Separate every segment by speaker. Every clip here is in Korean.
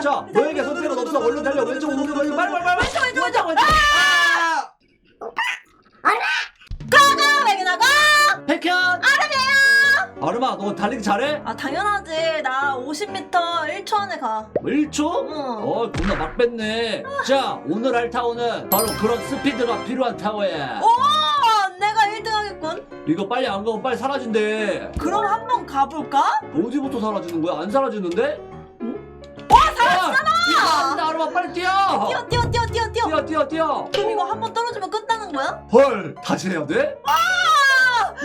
Speaker 1: 자, 너에게 선택은 없어. 얼른 달려. 왼쪽, 오른쪽, 왼쪽. 빨리, 빨리, 빨리.
Speaker 2: 왼쪽 왼쪽 왼쪽
Speaker 1: 왼쪽. 아!
Speaker 2: 가가 왜게 나가
Speaker 1: 백현. 아름이에요. 아름아, 너 달리기 잘해?
Speaker 2: 아 당연하지 나 50m 1초 안에 가
Speaker 1: 1초?
Speaker 2: 응.
Speaker 1: 어, 겁나 막 뺐네. 자, 오늘 할 타워는 바로 그런 스피드가 필요한 타워야.
Speaker 2: 오 내가 1등 하겠군
Speaker 1: 이거 빨리 안 가면 빨리 사라진대.
Speaker 2: 그럼 한번 가볼까?
Speaker 1: 어디부터 사라지는 거야? 안 사라지는데?
Speaker 2: 와
Speaker 1: 살았잖아! 이거 아니다, 아름아, 빨리 뛰어!
Speaker 2: 뛰어 뛰어 뛰어 뛰어 뛰어
Speaker 1: 뛰어, 뛰어, 뛰어!
Speaker 2: 그럼 이거 한 번 떨어지면 끝나는 거야?
Speaker 1: 헐, 다시 해야 돼?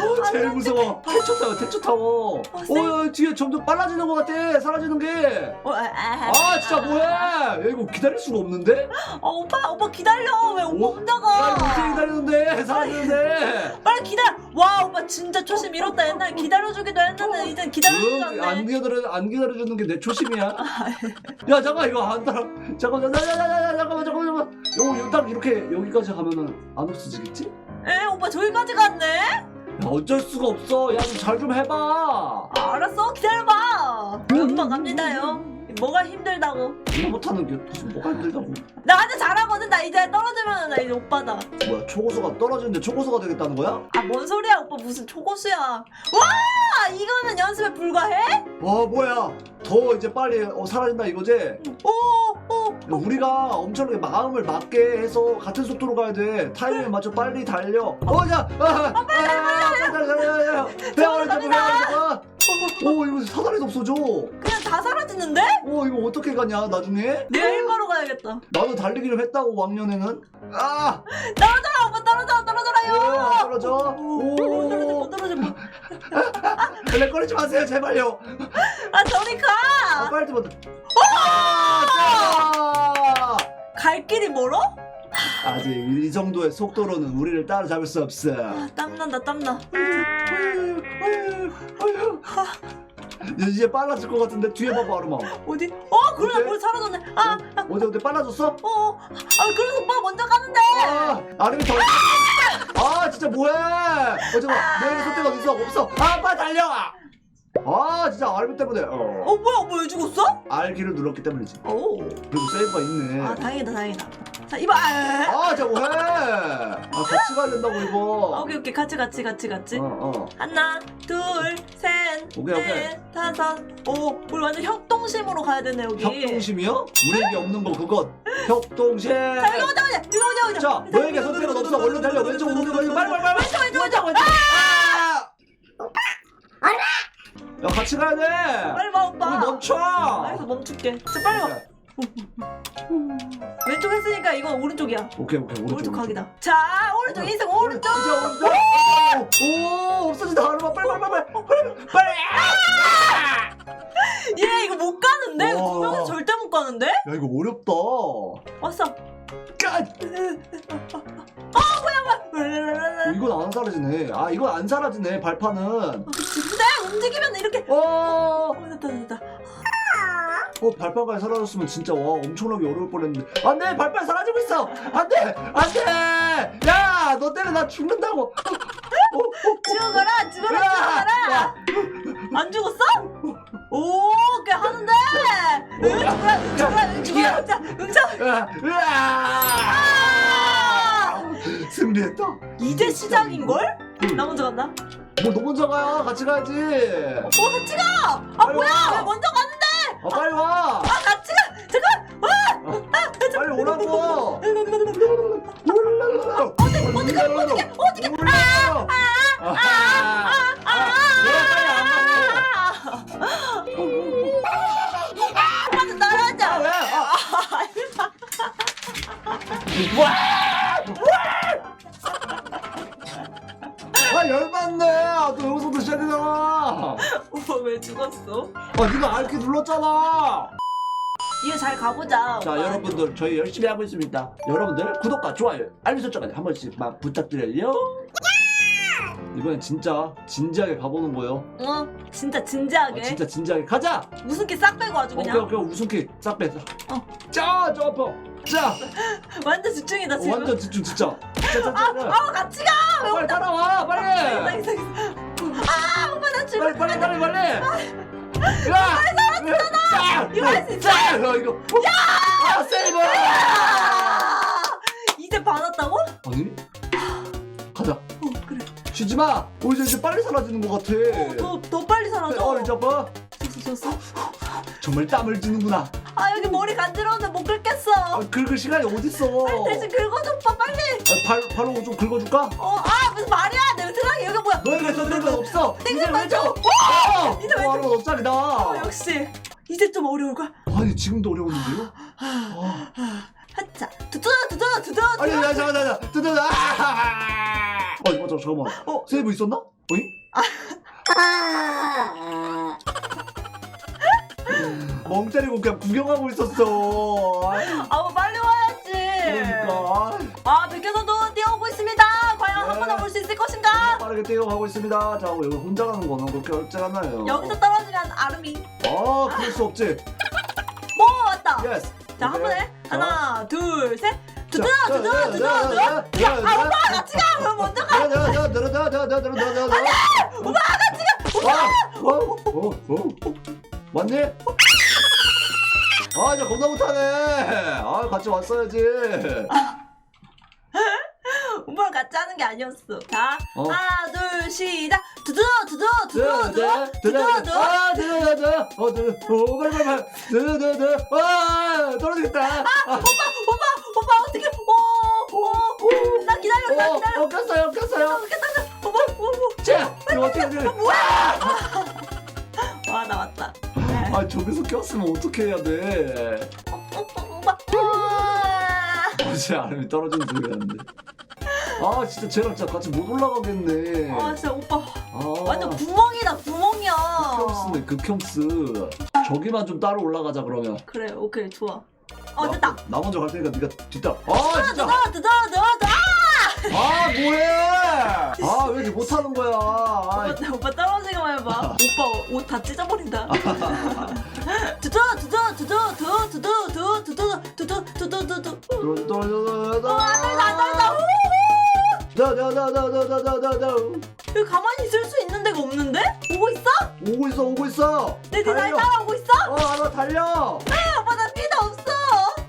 Speaker 1: 어, 제일 무서워. 태초 타워, 태초 타워.
Speaker 2: 어,
Speaker 1: 어, 야, 뒤에 점점 빨라지는 것 같아. 사라지는 게.
Speaker 2: 어, 아, 아,
Speaker 1: 아, 진짜 뭐해? 야, 이거 기다릴 수가 없는데?
Speaker 2: 어, 오빠 오빠 기다려 왜 오빠
Speaker 1: 어? 야, 이거 어떻게
Speaker 2: 가
Speaker 1: 기다리는데? 사라지는데?
Speaker 2: 빨리 기다려 와 오빠 진짜 초심 잃었다 옛날에 기다려주기도 했는데 이젠 기다려주지
Speaker 1: 응, 안
Speaker 2: 않네
Speaker 1: 기다려, 안 기다려주는 게 내 초심이야. 야, 잠깐, 이거 안 따라. 잠깐만, 야, 잠깐만, 잠깐만, 잠깐만. 요거, 요딱 이렇게 여기까지 가면은 안 없어지겠지?
Speaker 2: 에 오빠 저기까지 갔네?
Speaker 1: 야, 어쩔 수가 없어. 야, 좀 잘 좀 해봐.
Speaker 2: 아, 알았어 기다려봐 금방 갑니다요 뭐가 힘들다고
Speaker 1: 이거 못하는 게 무슨 뭐가 힘들다고.
Speaker 2: 나한테 잘하거든 나 이제 떨어지면 나 이제 오빠다
Speaker 1: 뭐야, 초고수가 떨어지는데 초고수가 되겠다는 거야?
Speaker 2: 아 뭔 소리야 오빠 무슨 초고수야 와 이거는 연습에 불과해?
Speaker 1: 와, 뭐야. 더 이제 빨리 어, 사라진다 이거지?
Speaker 2: 오오
Speaker 1: 야, 우리가 엄청나게 마음을 맞게 해서 같은 속도로 가야 돼. 타이밍에 맞춰 빨리 달려. 어, 자, 아, 아, 아, 빨리 달려, 배워라, 잡아. 오, 이거 사다리도 없어져.
Speaker 2: 그냥 다 사라지는데?
Speaker 1: 오, 이거 어떻게 가냐, 나중에?
Speaker 2: 내가 일바로 가야겠다
Speaker 1: 나도 달리기를 했다고, 왕년에는. 아,
Speaker 2: 떨어져라 오빠 떨어져 떨어져라요
Speaker 1: 오, 떨어져.
Speaker 2: 오 떨어져
Speaker 1: 오,
Speaker 2: 못 떨어져
Speaker 1: 블랙거리지 마세요, 제발요.
Speaker 2: 아 저리 가
Speaker 1: 아, 빨리 좀. 아,
Speaker 2: 갈 길이 멀어?
Speaker 1: 아직 이 정도의 속도로는 우리를 따라잡을 수 없어.
Speaker 2: 아 땀난다 땀나.
Speaker 1: 이제 빨라질 것 같은데 뒤에 봐봐 아르마
Speaker 2: 어디? 어 그러네
Speaker 1: 어때?
Speaker 2: 뭘 사라졌네 아
Speaker 1: 어디 어디 빨라졌어?
Speaker 2: 어, 아 그래서 오빠 먼저 가는데
Speaker 1: 아 아름이 더. 아 진짜 뭐해? 어 내일 선택 어디 있어? 없어. 아 빨리 달려. 아 진짜 아름이 때문에. 어.
Speaker 2: 어 뭐야 오빠 왜 죽었어?
Speaker 1: R키를 눌렀기 때문이지.
Speaker 2: 오.
Speaker 1: 그리고 세이브가 있네.
Speaker 2: 아 다행이다 다행이다 자 이봐 아,
Speaker 1: 아 진짜 뭐해? 아 같이 가야 된다고
Speaker 2: 아,
Speaker 1: 이거.
Speaker 2: 오케이 오케이 같이 같이 같이 같이
Speaker 1: 어 어.
Speaker 2: 하나 둘셋
Speaker 1: 오케이, 오케이.
Speaker 2: 넷 다섯 오 우리 완전 협동심으로 가야 되네 여기
Speaker 1: 협동심이요? 우리에게 없는 거 그것. 협동심.
Speaker 2: 자 이거 오자 오자 이거 오자 오자
Speaker 1: 자, 너에게 선택은 없어. 얼른 달려. 왼쪽, 오른쪽, 왼쪽. 빨리, 빨리, 빨리.
Speaker 2: 왼쪽 왼쪽 왼쪽 왼쪽
Speaker 1: 아! 야, 같이 가야 돼.
Speaker 2: 빨리 와 오빠
Speaker 1: 우리 멈춰.
Speaker 2: 알겠어 멈출게 자 빨리 와 왼쪽 했으니까 이거 오른쪽이야
Speaker 1: 오케이, 오케이. 오른쪽.
Speaker 2: 오른쪽 각이다 자 오른쪽 인생 오른쪽
Speaker 1: 이제 오른쪽. 오, 없어진다. 얼마 빨리, 빨리, 빨리, 빨리, 빨리.
Speaker 2: 얘 이거 못 가는데 이거 두
Speaker 1: 와.
Speaker 2: 명이서 절대 못 가는데
Speaker 1: 야, 이거 어렵다.
Speaker 2: 왔어
Speaker 1: 까! 어, 이건 안 사라지네. 아, 이건 안 사라지네. 발판은.
Speaker 2: 근데 움직이면 이렇게
Speaker 1: 어,
Speaker 2: 어 됐다 됐다
Speaker 1: 어, 발판까지 사라졌으면 진짜 와 엄청나게 어려울 뻔했는데. 안 돼, 발판 사라지고 있어. 안 돼, 안 돼. 야, 너 때문에 나 죽는다고. 어, 어, 어.
Speaker 2: 죽어라 죽어라
Speaker 1: 야!
Speaker 2: 죽어라 안 죽었어? 오, 꽤 하는데. 응, 죽어라, 응, 죽어라, 응, 죽어라.
Speaker 1: 으아, 으아! 승리했다.
Speaker 2: 이제 시작인 걸? 나 먼저 간다.
Speaker 1: 뭐너 먼저 가. 같이 가야지.
Speaker 2: 어, 같이 가. 아,
Speaker 1: 빨리
Speaker 2: 뭐야?
Speaker 1: 와.
Speaker 2: 왜 먼저 가는데?
Speaker 1: 아, 빨리 와.
Speaker 2: 아, 같이 가. 잠깐.
Speaker 1: 빨리 오라고.
Speaker 2: 어떻게, 어떻게, 어떻게, 어떻게?
Speaker 1: 올라가. 아, 아, 아, 내가 빨리 안 가고.
Speaker 2: 오빠도
Speaker 1: 아,
Speaker 2: 따라하자.
Speaker 1: 왜? 아. 아 아, 네가 알키 눌렀잖아.
Speaker 2: 이거 잘 가보자.
Speaker 1: 자. 여러분들 저희 열심히 하고 있습니다. 여러분들 구독과 좋아요, 알림 설정까지 한 번씩만 부탁드려요. 이번엔 진짜 진지하게 가보는 거예요.
Speaker 2: 어, 진짜
Speaker 1: 아,
Speaker 2: 진지하게.
Speaker 1: 진짜 진지하게 가자.
Speaker 2: 무슨 키싹 빼고 아주
Speaker 1: 오케이
Speaker 2: 그냥.
Speaker 1: 오케이 웃음기 싹 빼자.
Speaker 2: 어.
Speaker 1: 자, 점프. 자,
Speaker 2: 완전 집중이다
Speaker 1: 어,
Speaker 2: 지금.
Speaker 1: 완전 집중 진짜. 자, 자.
Speaker 2: 아, 같이 가. 왜
Speaker 1: 빨리 따라와, 빨리.
Speaker 2: 아, 오빠 나 지금
Speaker 1: 빨리 빨리 빨리 빨리. 야, 괜찮아
Speaker 2: 이거 할수 있어.
Speaker 1: 야 이거 아 세이브
Speaker 2: 아! 이제 받았다고?
Speaker 1: 아니 가자
Speaker 2: 어 그래.
Speaker 1: 쉬지 마 어, 이제 이제 빨리 사라지는 것 같아
Speaker 2: 더, 더 빨리 사라져.
Speaker 1: 어 이제 봐
Speaker 2: 줬어 줬어.
Speaker 1: 정말 땀을 쥐는구나
Speaker 2: 아 여기 머리 간지러운데 못 긁겠어.
Speaker 1: 아, 긁을 시간이 어딨어
Speaker 2: 대신 긁어줘 오빠 빨리.
Speaker 1: 아, 발, 발로 좀 긁어줄까?
Speaker 2: 어아 무슨 말이야 뭐야?
Speaker 1: 너희가 저들은 없어 이제
Speaker 2: 맞죠?
Speaker 1: 왼쪽 어!
Speaker 2: 이제
Speaker 1: 어, 하루가 너짜리다
Speaker 2: 어, 역시 이제 좀 어려울 거야.
Speaker 1: 아니 지금도 어려웠는데요? 아,
Speaker 2: 하자 두두 두두 두두
Speaker 1: 아니. 야 잠깐 잠깐 잠깐 아! 어 이거 저 잠깐만
Speaker 2: 어.
Speaker 1: 세이브 있었나? 어이? 멍 때리고 그냥 구경하고 있었어
Speaker 2: 아뭐 빨리 와야지.
Speaker 1: 그러니까
Speaker 2: 아 백현선도 뛰어오고 있습니다. 과연
Speaker 1: 네.
Speaker 2: 한 번 더 볼 수 있을 것인가?
Speaker 1: 빠르게 뛰어가고 있습니다 자 여기 혼자 가는 거는 그렇게 어렵지 않아요
Speaker 2: 여기서 떨어지면 아름이.
Speaker 1: 아 그럴 수 없지
Speaker 2: 뭐 왔다.
Speaker 1: 예스
Speaker 2: 자 한 번에 하나 둘 셋. 두두
Speaker 1: 자,
Speaker 2: 두두
Speaker 1: 자,
Speaker 2: 두두
Speaker 1: 자,
Speaker 2: 두두. 야,
Speaker 1: 자,
Speaker 2: 아 오빠 같이 가. 그럼 먼저 가.
Speaker 1: 오빠 왔니? 아, 저 겁나 못하네. 아, 같이 왔어야지.
Speaker 2: 아니었어. 자
Speaker 1: 어.
Speaker 2: 하나 둘 시작. 두두 두두 두두 두두
Speaker 1: 아,
Speaker 2: 두두
Speaker 1: 어, 드, 어, 빨리, 빨리, 빨리. 드, 드, 드. 아, 떨어지겠다. 아,
Speaker 2: 오빠 오빠 어떻게? 오 오 오 나 기다려 나
Speaker 1: 어,
Speaker 2: 기다려.
Speaker 1: 어, 꼈어요, 꼈어요.
Speaker 2: 어떻게 따라? 오빠 오빠.
Speaker 1: 자, 이거 어떻게, 어떻게.
Speaker 2: 와 나 왔다.
Speaker 1: 아, 저기서 꼈으면 어떻게 해야 돼?
Speaker 2: 오빠. 우와.
Speaker 1: 어제 아름이 떨어지는 소리가 나는데. 아, 진짜 쟤랑 진짜 같이 못 올라가겠네.
Speaker 2: 아 진짜 오빠
Speaker 1: 아.
Speaker 2: 완전 구멍이다 구멍이야.
Speaker 1: 극혐스네 극혐스 저기만 좀 따로 올라가자 그러면
Speaker 2: 그래 오케이 좋아. 어 됐다.
Speaker 1: 나, 나 먼저 갈 테니까 네가 뒤따 아 진짜
Speaker 2: 두두 두두 두두.
Speaker 1: 아 뭐해 아왜 이렇게 못하는 거야 아,
Speaker 2: 오빠, 오빠 떨어지기만 해봐. 오빠 옷 다 찢어버린다. 두두 두두 두두 두두 두두 두두 두두 두두 두두.
Speaker 1: 떨어져 떨어져 떨어져
Speaker 2: 안 떨다 안 떨다. 후!
Speaker 1: 다다다다다다다다다
Speaker 2: 여기 가만히 있을 수 있는 데가 없는데? 오고 있어?
Speaker 1: 오고 있어 오고 있어
Speaker 2: 내 뒤날
Speaker 1: 달려
Speaker 2: 따라오고 있어?
Speaker 1: 어 알아 달려
Speaker 2: 아, 오빠 나 피도 없어.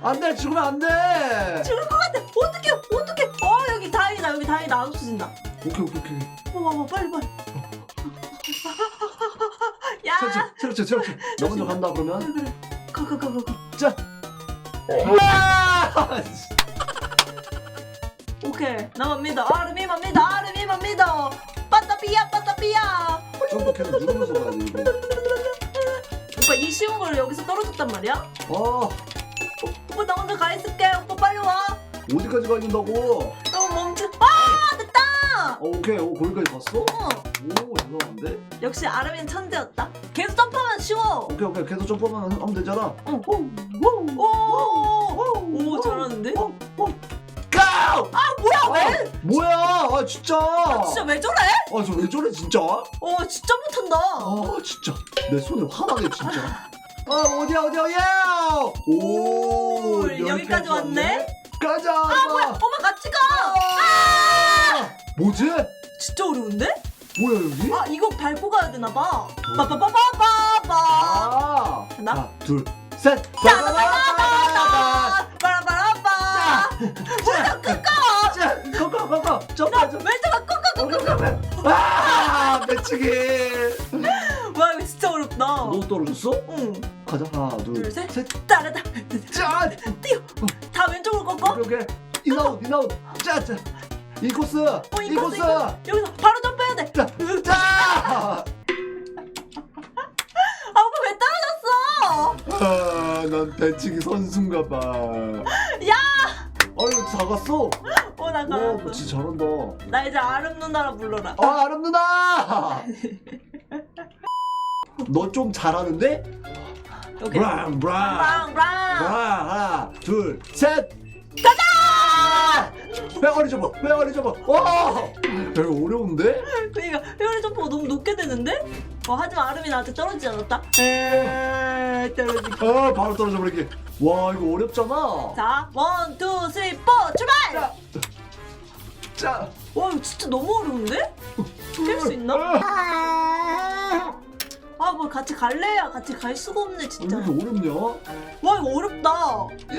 Speaker 1: 안돼 죽으면 안돼
Speaker 2: 죽을 것 같아. 어떡해 어떡해. 어 여기 다행이다 여기 다행이다 안 없어진다.
Speaker 1: 오케이 오케이 오케이
Speaker 2: 봐봐 봐 빨리 빨리. 야.
Speaker 1: 체력치 체력치 체력치 너 먼저 간다 그러면
Speaker 2: 그래 그래. 가가 가가 가.
Speaker 1: 자 아!
Speaker 2: 오케이 나만 믿어. 아름이만 믿어. 아름이만 믿어. 빠따삐야 빠따삐야.
Speaker 1: 좀더 계속 누르면서 가야 돼 이거
Speaker 2: 오빠 이 쉬운 걸 여기서 떨어졌단 말이야?
Speaker 1: 어
Speaker 2: 오빠 나 혼자 가 있을게. 오빠 빨리 와.
Speaker 1: 어디까지 가 있는다고
Speaker 2: 너무 멈춰. 아 됐다.
Speaker 1: 어, 오케이 오 거기까지 갔어?
Speaker 2: 어.
Speaker 1: 오 대단한데?
Speaker 2: 역시 아름이는 천재였다. 계속 점프하면 쉬워.
Speaker 1: 오케이 오케이 계속 점프만 하면 되잖아
Speaker 2: 응.
Speaker 1: 오,
Speaker 2: 오. 오 잘하는데?
Speaker 1: 오, 오. 고!
Speaker 2: 아 뭐야
Speaker 1: 아,
Speaker 2: 왜?
Speaker 1: 뭐야 아 진짜
Speaker 2: 아, 진짜 왜 저래?
Speaker 1: 아 저 왜 저래 진짜 아
Speaker 2: 어 진짜 못한다.
Speaker 1: 진짜 내 손에 화나네 진짜 아 어디야 어디야 야! 오
Speaker 2: 오, 여기까지 왔네?
Speaker 1: 가자
Speaker 2: 아 뭐야? 엄마 같이 가.
Speaker 1: 아! 뭐지?
Speaker 2: 진짜 어려운데?
Speaker 1: 뭐야 여기?
Speaker 2: 아 이거 밟고 가야 되나 봐. 빠빠빠빠빠빠.
Speaker 1: 아
Speaker 2: 하나?
Speaker 1: 하나 둘셋
Speaker 2: 빠라빠라빠. 빠라빠라빠.
Speaker 1: 자, 자, 꺾어, 점프, 점프.
Speaker 2: 왼쪽 꺾어.
Speaker 1: 아, 배치기.
Speaker 2: 와 이거 진짜 어렵다.
Speaker 1: 너 떨어졌어?
Speaker 2: 응.
Speaker 1: 가자, 하나, 둘,
Speaker 2: 둘, 셋.
Speaker 1: 셋.
Speaker 2: 따라다.
Speaker 1: 짜.
Speaker 2: 뛰어. 다 왼쪽으로 꺾어.
Speaker 1: 오케이, 오케이. 인아웃, 인아웃. 짜, 짜. 이 코스,
Speaker 2: 어, 이이 코스, 이. 여기서 바로 점프해야 돼.
Speaker 1: 짜, 짜.
Speaker 2: 아왜 떨어졌어?
Speaker 1: 아, 난 배치기 선수인가 봐.
Speaker 2: 야.
Speaker 1: 아유, 작았어.
Speaker 2: 어나
Speaker 1: 와,
Speaker 2: 가았어.
Speaker 1: 진짜 잘한다.
Speaker 2: 나 이제 아름 누나라 불러라.
Speaker 1: 아, 아름 누나. 너 좀 잘하는데?
Speaker 2: 오케이.
Speaker 1: 브랑, 브랑.
Speaker 2: 브랑 브랑.
Speaker 1: 하나, 둘, 셋. 가자! 회오리 접어, 회오리 접어. 와, 이거 어려운데?
Speaker 2: 그러니까 회오리 점프가 너무 높게 되는데? 어 하지만 아름이 나한테 떨어지지 않았다. 에이 떨어지.
Speaker 1: 아, 바로 떨어져 버리기. 와, 이거 어렵잖아.
Speaker 2: 자, 원, 투, 쓰리, 포, 출발!
Speaker 1: 자, 자.
Speaker 2: 와, 이거 진짜 너무 어려운데? 깰 수 있나?
Speaker 1: 아,
Speaker 2: 뭐 같이 갈래야 같이 갈 수가 없네
Speaker 1: 어,
Speaker 2: 진짜.
Speaker 1: 왜 이렇게 어렵냐?
Speaker 2: 와 이거 어렵다.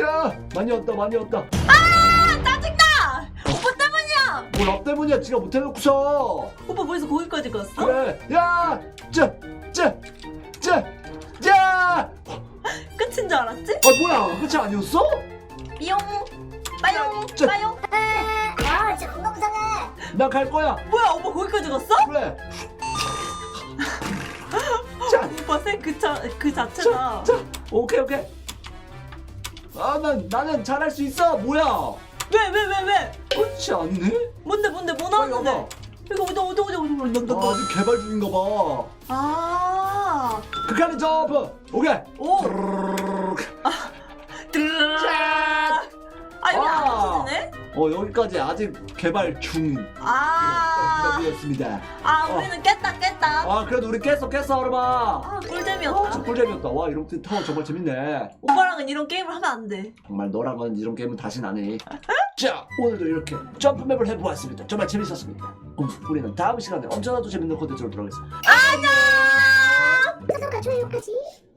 Speaker 1: 야 많이 왔다 많이 왔다
Speaker 2: 아 짜증나. 오빠 때문이야.
Speaker 1: 뭘나 때문이야 지가 못해놓고서
Speaker 2: 오빠 벌써 거기까지 갔어?
Speaker 1: 그래 야 짜 짜 짜 짜
Speaker 2: 끝인 줄 알았지?
Speaker 1: 아 뭐야 끝이 아니었어?
Speaker 2: 삐용 빠용
Speaker 1: 저-
Speaker 2: 빠용.
Speaker 3: 아.
Speaker 1: 나갈 거야
Speaker 2: 뭐야 오빠 거기까지 갔어?
Speaker 1: 그래 자
Speaker 2: 오빠 쌤그자그 자체다.
Speaker 1: 자, 오케이 오케이. 아, 난 나는 잘할 수 있어. 뭐야?
Speaker 2: 왜 왜 왜 왜?
Speaker 1: 그렇지 않네?
Speaker 2: 뭔데 뭔데 뭐 나왔는데?
Speaker 1: 와봐.
Speaker 2: 이거 어디 어디 어디 어디 어디
Speaker 1: 아,
Speaker 2: 어디
Speaker 1: 아직 개발 중인가 봐.
Speaker 2: 아.
Speaker 1: 극한의 점프. 오케이. 어 여기까지 아직 개발 중.
Speaker 2: 아.
Speaker 1: 이었습니다.
Speaker 2: 아 우리는 깼다 깼다.
Speaker 1: 아 그래도 우리 깼어 깼어 얼마.
Speaker 2: 아
Speaker 1: 아,
Speaker 2: 꿀잼이었다.
Speaker 1: 저 꿀잼이었다. 와 이런 게 타워 정말 재밌네.
Speaker 2: 오빠랑은 이런 게임을 하면 안 돼.
Speaker 1: 정말 너랑은 이런 게임은 다신 안 해. 자 오늘도 이렇게 점프맵을 해보았습니다. 정말 재밌었습니다. 음, 우리는 다음 시간에 언제나 더 재밌는 콘텐츠로 돌아오겠습니다.
Speaker 2: 안녕.
Speaker 3: 구독과 좋아요까지.